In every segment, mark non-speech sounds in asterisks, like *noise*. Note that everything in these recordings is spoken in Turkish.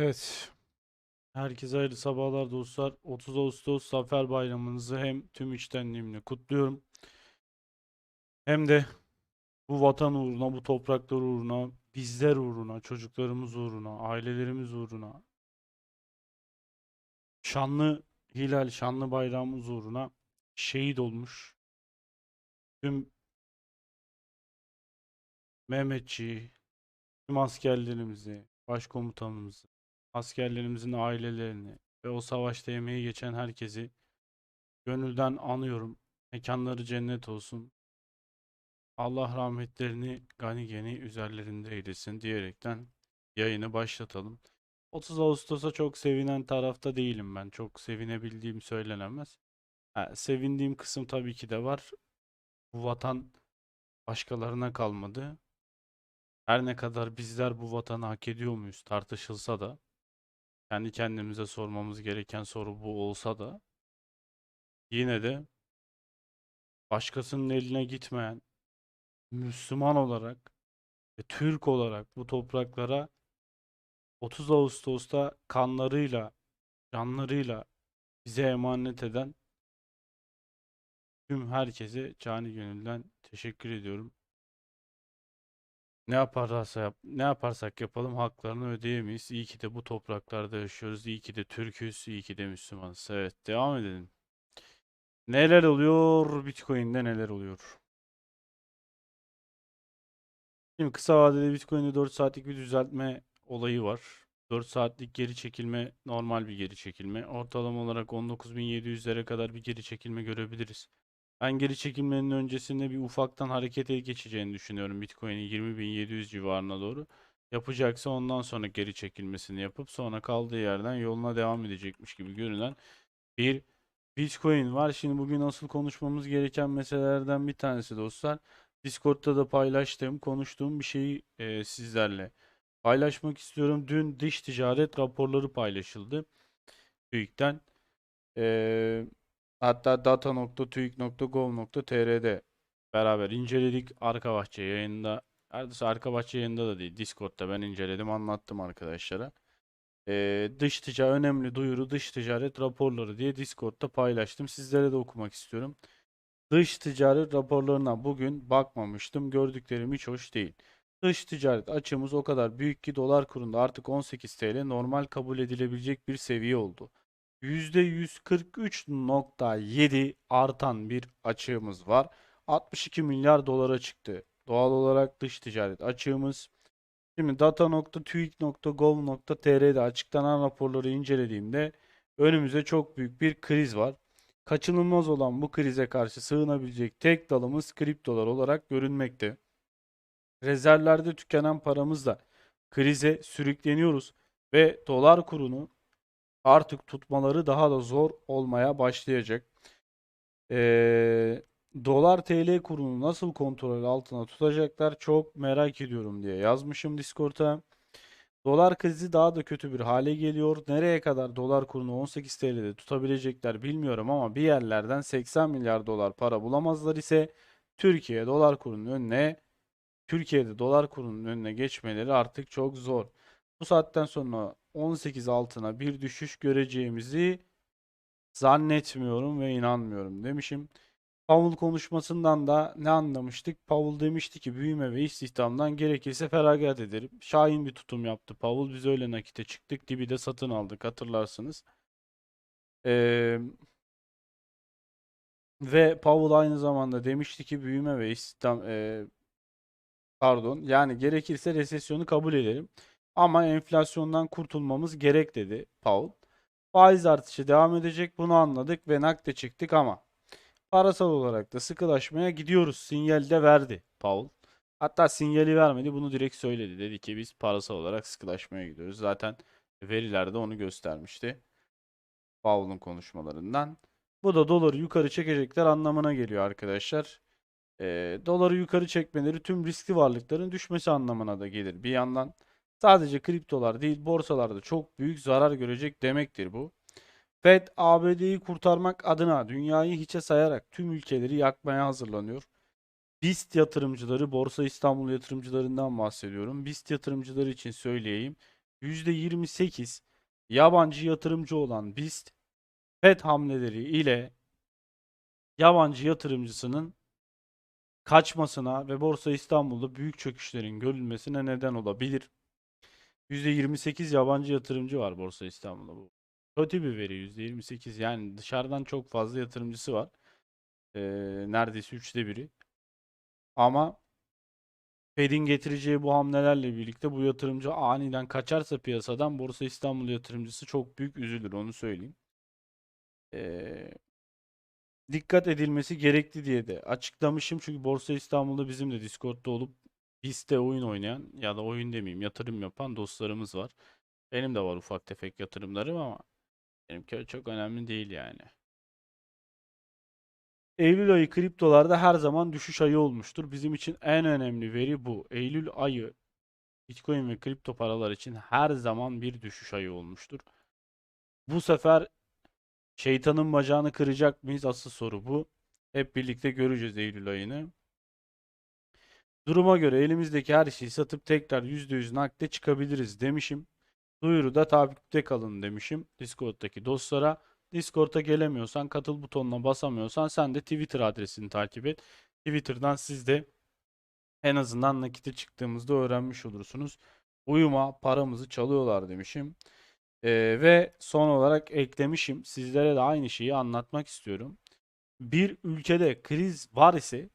Evet. Herkese hayırlı sabahlar dostlar. 30 Ağustos Zafer Bayramınızı hem tüm içtenliğimle kutluyorum. Hem de bu vatan uğruna, bu topraklar uğruna, bizler uğruna, çocuklarımız uğruna, ailelerimiz uğruna, şanlı hilal, şanlı bayrağımız uğruna şehit olmuş tüm Mehmetçiği, tüm askerlerimizi, başkomutanımızı, askerlerimizin ailelerini ve o savaşta emeği geçen herkesi gönülden anıyorum. Mekanları cennet olsun. Allah rahmetlerini gani gani üzerlerinde eylesin diyerekten yayını başlatalım. 30 Ağustos'a çok sevinen tarafta değilim ben. Çok sevinebildiğim söylenemez. Ha, sevindiğim kısım tabii ki de var. Bu vatan başkalarına kalmadı. Her ne kadar bizler bu vatanı hak ediyor muyuz tartışılsa da kendi kendimize sormamız gereken soru bu olsa da yine de başkasının eline gitmeyen Müslüman olarak ve Türk olarak bu topraklara 30 Ağustos'ta kanlarıyla, canlarıyla bize emanet eden tüm herkese cani gönülden teşekkür ediyorum. Ne yaparlarsa yap, ne yaparsak yapalım haklarını ödeyemeyiz. İyi ki de bu topraklarda yaşıyoruz. İyi ki de Türk'üz, iyi ki de Müslümanız. Evet, devam edelim. Neler oluyor? Bitcoin'de neler oluyor? Şimdi kısa vadede Bitcoin'de 4 saatlik bir düzeltme olayı var. 4 saatlik geri çekilme normal bir geri çekilme. Ortalama olarak 19.700'lere kadar bir geri çekilme görebiliriz. Ben geri çekilmenin öncesinde bir ufaktan harekete geçeceğini düşünüyorum Bitcoin'in 20.700 civarına doğru. Yapacaksa ondan sonra geri çekilmesini yapıp sonra kaldığı yerden yoluna devam edecekmiş gibi görünen bir Bitcoin var. Şimdi bugün asıl konuşmamız gereken meselelerden bir tanesi dostlar. Discord'da da paylaştığım, konuştuğum bir şeyi e, sizlerle paylaşmak istiyorum. Dün dış ticaret raporları paylaşıldı. TÜİK'ten. E, hatta data.tuik.gov.tr'de beraber inceledik. Arka bahçe yayında, neredeyse arka bahçe yayında da değil, Discord'da ben inceledim, anlattım arkadaşlara. E, dış ticaret önemli duyuru dış ticaret raporları diye Discord'da paylaştım. Sizlere de okumak istiyorum. Dış ticaret raporlarına bugün bakmamıştım. Gördüklerim hiç hoş değil. Dış ticaret açığımız o kadar büyük ki dolar kurunda artık 18 TL normal kabul edilebilecek bir seviye oldu. %143.7 artan bir açığımız var. 62 milyar dolara çıktı. Doğal olarak dış ticaret açığımız. Şimdi data.tuik.gov.tr'de açıklanan raporları incelediğimde önümüzde çok büyük bir kriz var. Kaçınılmaz olan bu krize karşı sığınabilecek tek dalımız kriptolar olarak görünmekte. Rezervlerde tükenen paramızla krize sürükleniyoruz ve dolar kurunu artık tutmaları daha da zor olmaya başlayacak. Ee, dolar TL kurunu nasıl kontrol altına tutacaklar çok merak ediyorum diye yazmışım Discord'a. Dolar krizi daha da kötü bir hale geliyor. Nereye kadar dolar kurunu 18 TL'de tutabilecekler bilmiyorum ama bir yerlerden 80 milyar dolar para bulamazlar ise Türkiye dolar kurunun önüne Türkiye'de dolar kurunun önüne geçmeleri artık çok zor. Bu saatten sonra 18 altına bir düşüş göreceğimizi zannetmiyorum ve inanmıyorum demişim. Powell konuşmasından da ne anlamıştık? Powell demişti ki büyüme ve istihdamdan gerekirse feragat ederim. Şahin bir tutum yaptı Powell. Biz öyle nakite çıktık. Dibi de satın aldık hatırlarsınız. Ee, ve Powell aynı zamanda demişti ki büyüme ve istihdam e, pardon yani gerekirse resesyonu kabul edelim. Ama enflasyondan kurtulmamız gerek dedi Powell. Faiz artışı devam edecek bunu anladık ve nakde çıktık ama parasal olarak da sıkılaşmaya gidiyoruz. Sinyal de verdi Powell. Hatta sinyali vermedi bunu direkt söyledi. Dedi ki biz parasal olarak sıkılaşmaya gidiyoruz. Zaten veriler de onu göstermişti. Powell'ın konuşmalarından. Bu da doları yukarı çekecekler anlamına geliyor arkadaşlar. Ee, doları yukarı çekmeleri tüm riskli varlıkların düşmesi anlamına da gelir. Bir yandan sadece kriptolar değil borsalarda çok büyük zarar görecek demektir bu. Fed ABD'yi kurtarmak adına dünyayı hiçe sayarak tüm ülkeleri yakmaya hazırlanıyor. BIST yatırımcıları, Borsa İstanbul yatırımcılarından bahsediyorum. BIST yatırımcıları için söyleyeyim. %28 yabancı yatırımcı olan BIST FED hamleleri ile yabancı yatırımcısının kaçmasına ve Borsa İstanbul'da büyük çöküşlerin görülmesine neden olabilir. %28 yabancı yatırımcı var Borsa İstanbul'da bu. Kötü bir veri %28 yani dışarıdan çok fazla yatırımcısı var. Ee, neredeyse üçte biri. Ama Fed'in getireceği bu hamlelerle birlikte bu yatırımcı aniden kaçarsa piyasadan Borsa İstanbul yatırımcısı çok büyük üzülür onu söyleyeyim. Ee, dikkat edilmesi gerekli diye de açıklamışım. Çünkü Borsa İstanbul'da bizim de Discord'da olup BIST'te oyun oynayan ya da oyun demeyeyim yatırım yapan dostlarımız var. Benim de var ufak tefek yatırımlarım ama benimki çok önemli değil yani. Eylül ayı kriptolarda her zaman düşüş ayı olmuştur. Bizim için en önemli veri bu. Eylül ayı Bitcoin ve kripto paralar için her zaman bir düşüş ayı olmuştur. Bu sefer şeytanın bacağını kıracak mıyız? Asıl soru bu. Hep birlikte göreceğiz Eylül ayını. Duruma göre elimizdeki her şeyi satıp tekrar %100 nakde çıkabiliriz demişim. Duyuruda takipte kalın demişim Discord'daki dostlara. Discord'a gelemiyorsan, katıl butonuna basamıyorsan sen de Twitter adresini takip et. Twitter'dan siz de en azından nakite çıktığımızda öğrenmiş olursunuz. Uyuma paramızı çalıyorlar demişim. Ee, ve son olarak eklemişim. Sizlere de aynı şeyi anlatmak istiyorum. Bir ülkede kriz var ise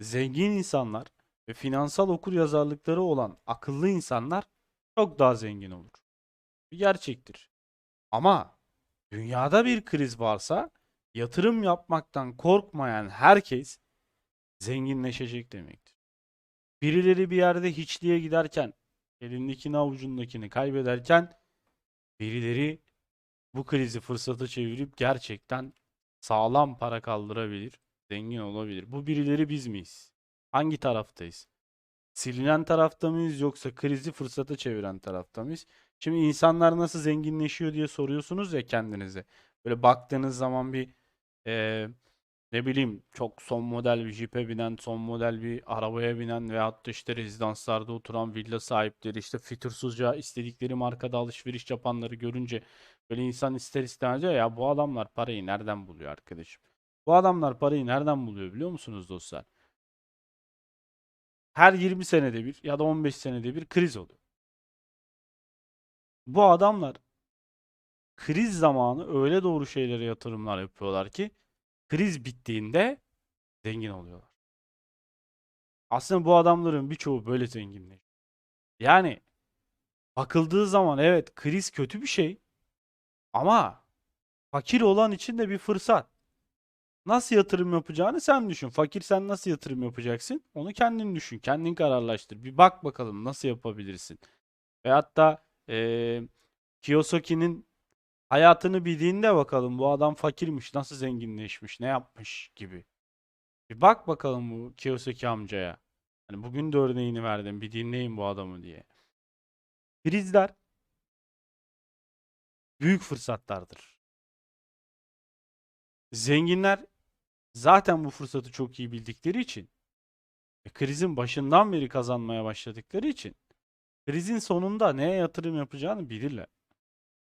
zengin insanlar ve finansal okuryazarlıkları olan akıllı insanlar çok daha zengin olur. Bir gerçektir. Ama dünyada bir kriz varsa yatırım yapmaktan korkmayan herkes zenginleşecek demektir. Birileri bir yerde hiçliğe giderken, elindekini avucundakini kaybederken birileri bu krizi fırsata çevirip gerçekten sağlam para kaldırabilir, zengin olabilir. Bu birileri biz miyiz? Hangi taraftayız? Silinen tarafta mıyız yoksa krizi fırsata çeviren tarafta mıyız? Şimdi insanlar nasıl zenginleşiyor diye soruyorsunuz ya kendinize. Böyle baktığınız zaman bir eee, ne bileyim çok son model bir jipe binen, son model bir arabaya binen veyahut da işte rezidanslarda oturan villa sahipleri işte fütursuzca istedikleri markada alışveriş yapanları görünce böyle insan ister istemez diyor ya bu adamlar parayı nereden buluyor arkadaşım? Bu adamlar parayı nereden buluyor biliyor musunuz dostlar? Her 20 senede bir ya da 15 senede bir kriz oluyor. Bu adamlar kriz zamanı öyle doğru şeylere yatırımlar yapıyorlar ki kriz bittiğinde zengin oluyorlar. Aslında bu adamların birçoğu böyle zenginleşiyor. Yani bakıldığı zaman evet kriz kötü bir şey ama fakir olan için de bir fırsat. Nasıl yatırım yapacağını sen düşün. Fakir sen nasıl yatırım yapacaksın? Onu kendin düşün. Kendin kararlaştır. Bir bak bakalım nasıl yapabilirsin. Ve hatta eee Kiyosaki'nin hayatını bildiğinde bakalım bu adam fakirmiş, nasıl zenginleşmiş, ne yapmış gibi. Bir bak bakalım bu Kiyosaki amcaya. Hani bugün de örneğini verdim. Bir dinleyin bu adamı diye. Krizler büyük fırsatlardır. Zenginler zaten bu fırsatı çok iyi bildikleri için ve krizin başından beri kazanmaya başladıkları için krizin sonunda neye yatırım yapacağını bilirler.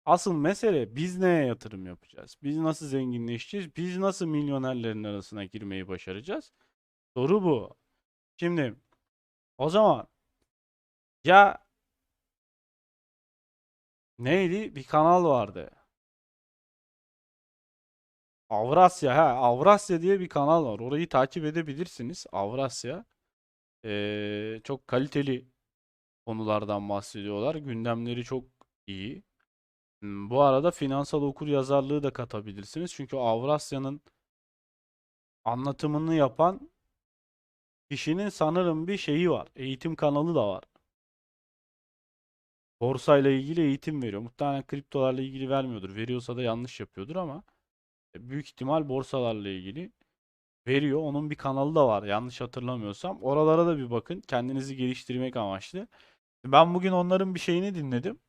Asıl mesele biz neye yatırım yapacağız? Biz nasıl zenginleşeceğiz? Biz nasıl milyonerlerin arasına girmeyi başaracağız? Soru bu. Şimdi o zaman ya neydi? Bir kanal vardı. Avrasya ha Avrasya diye bir kanal var. Orayı takip edebilirsiniz. Avrasya. Ee, çok kaliteli konulardan bahsediyorlar. Gündemleri çok iyi. Hmm, Bu arada finansal okuryazarlığı da katabilirsiniz. Çünkü Avrasya'nın anlatımını yapan kişinin sanırım bir şeyi var. Eğitim kanalı da var. Borsayla ilgili eğitim veriyor. Muhtemelen kriptolarla ilgili vermiyordur. Veriyorsa da yanlış yapıyordur ama büyük ihtimal borsalarla ilgili veriyor. Onun bir kanalı da var yanlış hatırlamıyorsam. Oralara da bir bakın. Kendinizi geliştirmek amaçlı. Ben bugün onların bir şeyini dinledim.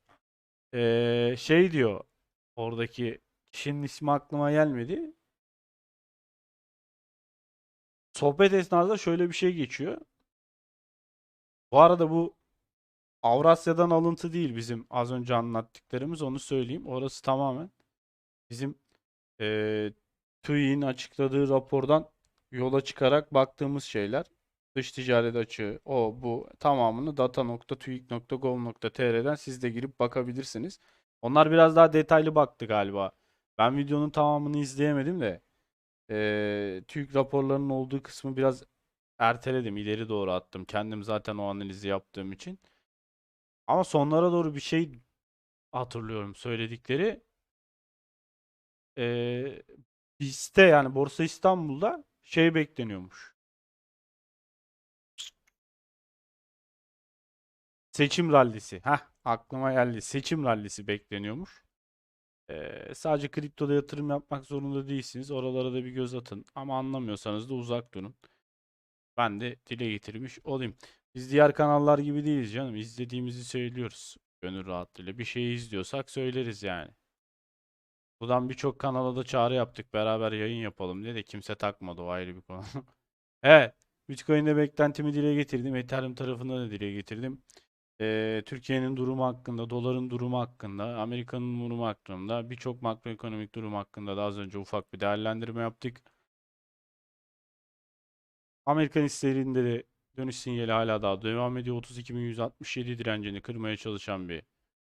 Ee, şey diyor oradaki kişinin ismi aklıma gelmedi. Sohbet esnasında şöyle bir şey geçiyor. Bu arada bu Avrasya'dan alıntı değil bizim az önce anlattıklarımız onu söyleyeyim. Orası tamamen bizim eee TÜİ'nin açıkladığı rapordan yola çıkarak baktığımız şeyler. Dış ticaret açığı, o bu tamamını data.tuik.gov.tr'den siz de girip bakabilirsiniz. Onlar biraz daha detaylı baktı galiba. Ben videonun tamamını izleyemedim de eee TÜİK raporlarının olduğu kısmı biraz erteledim, ileri doğru attım. Kendim zaten o analizi yaptığım için. Ama sonlara doğru bir şey hatırlıyorum söyledikleri. Eee BIST'te yani Borsa İstanbul'da şey bekleniyormuş. Seçim rallisi. Heh, aklıma geldi. Seçim rallisi bekleniyormuş. Ee, sadece kriptoda yatırım yapmak zorunda değilsiniz. Oralara da bir göz atın. Ama anlamıyorsanız da uzak durun. Ben de dile getirmiş olayım. Biz diğer kanallar gibi değiliz canım. İzlediğimizi söylüyoruz. Gönül rahatlığıyla. Bir şey izliyorsak söyleriz yani. Buradan birçok kanala da çağrı yaptık. Beraber yayın yapalım diye de kimse takmadı. O ayrı bir konu. *laughs* Evet. Bitcoin'de beklentimi dile getirdim. Ethereum tarafında da dile getirdim. Ee, Türkiye'nin durumu hakkında, doların durumu hakkında, Amerika'nın durumu hakkında, birçok makroekonomik durum hakkında da az önce ufak bir değerlendirme yaptık. Amerikan hisselerinde de dönüş sinyali hala daha devam ediyor. 32.167 direncini kırmaya çalışan bir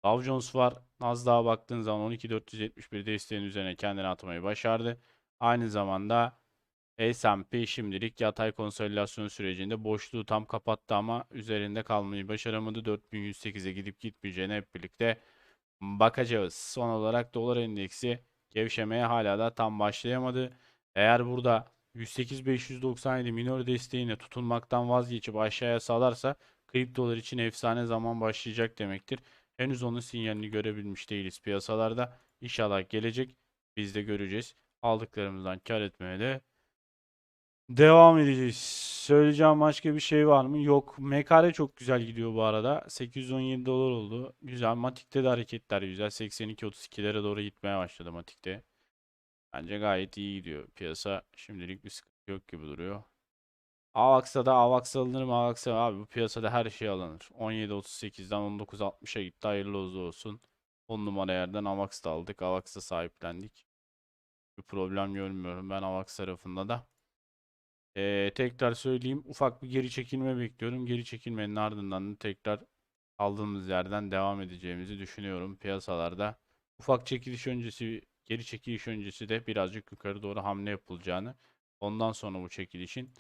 Dow Jones var. Nasdaq'a baktığın zaman 12.471 desteğin üzerine kendini atmayı başardı. Aynı zamanda S&P şimdilik yatay konsolidasyon sürecinde boşluğu tam kapattı ama üzerinde kalmayı başaramadı. 4108'e gidip gitmeyeceğine hep birlikte bakacağız. Son olarak dolar endeksi gevşemeye hala da tam başlayamadı. Eğer burada 108.597 minor desteğine tutunmaktan vazgeçip aşağıya salarsa kriptolar için efsane zaman başlayacak demektir. Henüz onun sinyalini görebilmiş değiliz piyasalarda. İnşallah gelecek. Biz de göreceğiz. Aldıklarımızdan kar etmeye de devam edeceğiz. Söyleyeceğim başka bir şey var mı? Yok. MKR çok güzel gidiyor bu arada. 817 dolar oldu. Güzel. Matik'te de hareketler güzel. 82-32'lere doğru gitmeye başladı Matik'te. Bence gayet iyi gidiyor piyasa. Şimdilik bir sıkıntı yok gibi duruyor. Avax'a da Avax alınır mı? Abi bu piyasada her şey alınır. 17.38'den 19.60'a gitti. Hayırlı uğurlu olsun. 10 numara yerden Avax da aldık. Avax'a sahiplendik. Bir problem görmüyorum ben Avax tarafında da. Ee, tekrar söyleyeyim. Ufak bir geri çekilme bekliyorum. Geri çekilmenin ardından da tekrar aldığımız yerden devam edeceğimizi düşünüyorum piyasalarda. Ufak çekiliş öncesi, geri çekiliş öncesi de birazcık yukarı doğru hamle yapılacağını, ondan sonra bu çekilişin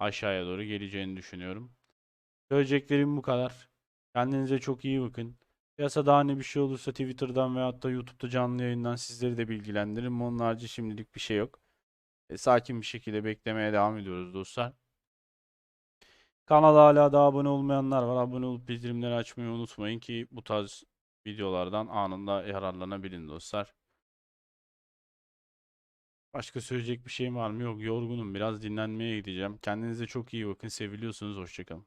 aşağıya doğru geleceğini düşünüyorum. Söyleyeceklerim bu kadar. Kendinize çok iyi bakın. Piyasada hani bir şey olursa Twitter'dan veyahut da YouTube'da canlı yayından sizleri de bilgilendiririm. Onun şimdilik bir şey yok. E, sakin bir şekilde beklemeye devam ediyoruz dostlar. Kanala hala da abone olmayanlar var. Abone olup bildirimleri açmayı unutmayın ki bu tarz videolardan anında yararlanabilin dostlar. Başka söyleyecek bir şeyim var mı? Yok yorgunum. Biraz dinlenmeye gideceğim. Kendinize çok iyi bakın. Seviliyorsunuz. Hoşçakalın.